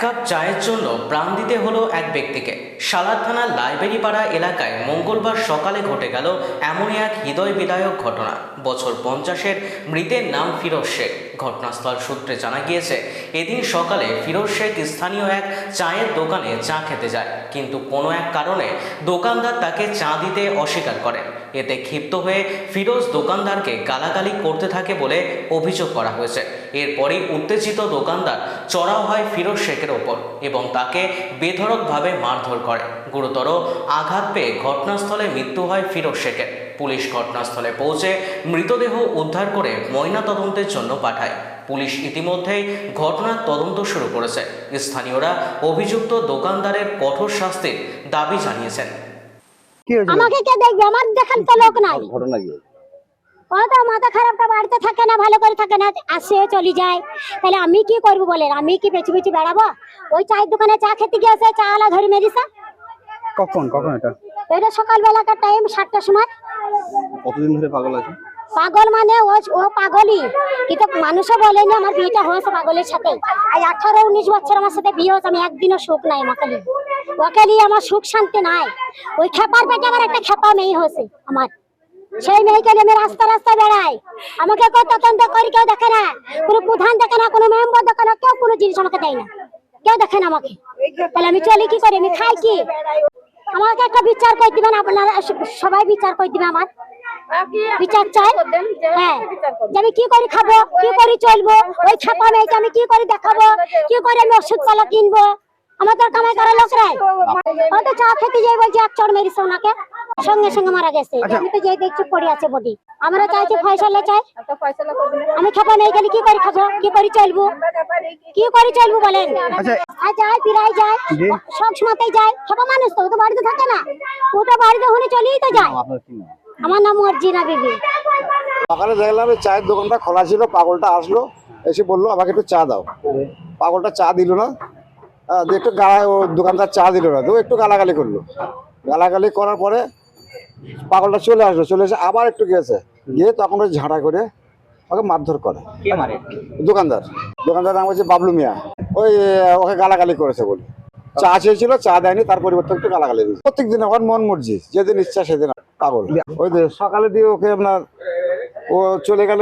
Cup চায়ের জন্য প্রাণ দিতে হলো এক ব্যক্তিকে। সালাদ থানার লাইব্রেরি পাড়া এলাকায় মঙ্গলবার সকালে ঘটে গেল এমনই এক হৃদয় বিদায়ক ঘটনা। বছর পঞ্চাশের মৃতের নাম ফিরোজ শেখ। ঘটনাস্থল সূত্রে জানা গিয়েছে, এদিন সকালে ফিরোজ শেখ স্থানীয় এক চায়ের দোকানে চা খেতে যায়। কিন্তু কোনো এক কারণে দোকানদার তাকে চা দিতে অস্বীকার করেন এতে ক্ষিপ্ত হয়ে ফিরোজ দোকানদারকে গালাগালি করতে থাকে বলে অভিযোগ করা হয়েছে। এরপরই উত্তেজিত দোকানদার চড়াও হয় ফিরোজ শেখের ওপর এবং তাকে বেধড়কভাবে মারধর করে। গুরুতর আঘাত পেয়ে ঘটনাস্থলে মৃত্যু হয় ফিরোজ শেখের। পুলিশ ঘটনাস্থলে পৌঁছে মৃতদেহ উদ্ধার করে ময়না তদন্তের জন্য পাঠায়। পুলিশ ইতিমধ্যেই ঘটনার তদন্ত শুরু করেছে। স্থানীয়রা অভিযুক্ত দোকানদারের কঠোর শাস্তির দাবি জানিয়েছেন। কি হয়েছিল আমাকে কে দেখবে? আমার দেখার তো লোক নাই। ঘটনা কি ও তো মাথা খারাপটা বাড়িতে থাকে না ভালো করে থাকে না আসে চলে যায়। তাহলে আমি কি করব বলেন? আমি কি বেঁচে বেঁচে বেড়াবো? ওই চায়ের দোকানে চা খেতে চা আলা ধরে মেরিসা কখন? কখন এটা? এটা সকালবেলাকার টাইম সাতটার সময়। কতদিন ধরে পাগল আছে? পাগল মানে ও ও পাগলই। কিন্তু মানুষও বলেনি আমার বিয়েটা হয়েছে পাগলের সাথে। আজ আঠারো উনিশ বছর আমার সাথে বিয়ে হয়েছে আমি একদিনও শোক নাই আমাকে নিয়ে। ওকে নিয়ে আমার সুখ শান্তি নাই। ওই খেপার পেটে আমার একটা খেপা মেয়ে হয়েছে আমার। সেই মেয়েকে আমি রাস্তা রাস্তা বেড়াই। আমাকে কেউ তদন্ত করি, কেউ দেখে না। কোনো প্রধান দেখে না, কোনো মেম্বার দেখে না, কেউ কোনো জিনিস আমাকে দেয় না। কেউ দেখে না আমাকে। তাহলে আমি চলি কি করি? আমি খাই কি? আমাকে একটা বিচার করে দিবেন আপনারা সবাই বিচার করে দিবে আমার। বিচার চাই? হ্যাঁ। যে আমি কি করে খাব, কি করে চলবো, ওই ছাপা মেয়েকে আমি কি করে দেখাবো, কি করে আমি ওষুধ পালা কিনবো? আমাদের কামাই করা লোক রাই হয়তো চা খেতে যাই বলছি এক চড় মেরিস ওনাকে। সঙ্গে সঙ্গে মারা গেছে। আমি তো যাই দেখছি পড়ে আছে বডি। আমরা চাইছি ফয়সালা চাই। আমি খাব মেয়ে গেলে কি করে খাব? কি করে চলবো? কি করে চলবো বলেন? আচ্ছা। আর যায় ফিরাই যায়। সব সময়তেই যায়। খাব মানুষ তো ও তো বাড়িতে থাকে না। ও তো বাড়িতে হলে চলেই তো যায়। আমার নাম মর্জিনা বিবি। সকালে দেখলাম চায়ের দোকানটা খোলা ছিল পাগলটা আসলো এসে বলল আমাকে একটু চা দাও। পাগলটা চা দিল না। একটু গালা ও দোকানদার চা দিল না তো একটু গালাগালি করল। গালাগালি করার পরে পাগলটা চলে আসলো চলে এসে আবার একটু গিয়েছে গিয়ে তখন ওই ঝাঁটা করে ওকে মারধর করে। দোকানদার। দোকানদার নাম হচ্ছে বাবলু মিয়া। ওই ওকে গালাগালি করেছে বলে। চা চেয়েছিল চা দেয়নি তার পরিবর্তে একটু গালাগালি দিয়েছে। প্রত্যেক দিন ওর মন মর্জি যেদিন ইচ্ছা সেদিন পাগল। ওই যে সকালে দিয়ে ওকে আপনার ও চলে গেল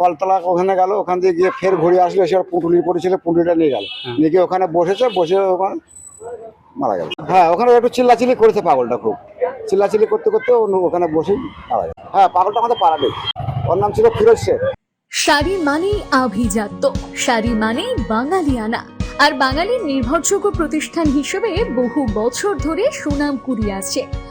কলতলা ওখানে গেল ওখান দিয়ে গিয়ে ফের ঘুরে আসলো এসে ওর পুঁটুলি পড়েছিল পুঁটুলিটা নিয়ে গেল। নিয়ে গিয়ে ওখানে বসেছে বসে ওখানে মারা গেল। হ্যাঁ ওখানে একটু চিল্লাচিল্লি করেছে পাগলটা খুব। চিল্লাচিল্লি করতে করতে ও ওখানে বসেই মারা গেল। হ্যাঁ পাগলটা আমাদের পাড়াবে ওর নাম ছিল ফিরোজ শেখ। শাড়ি মানেই আভিজাত্য। শাড়ি মানেই বাঙালিয়ানা। আর বাঙালির নির্ভরযোগ্য প্রতিষ্ঠান হিসেবে বহু বছর ধরে সুনাম কুড়িয়ে আসছে।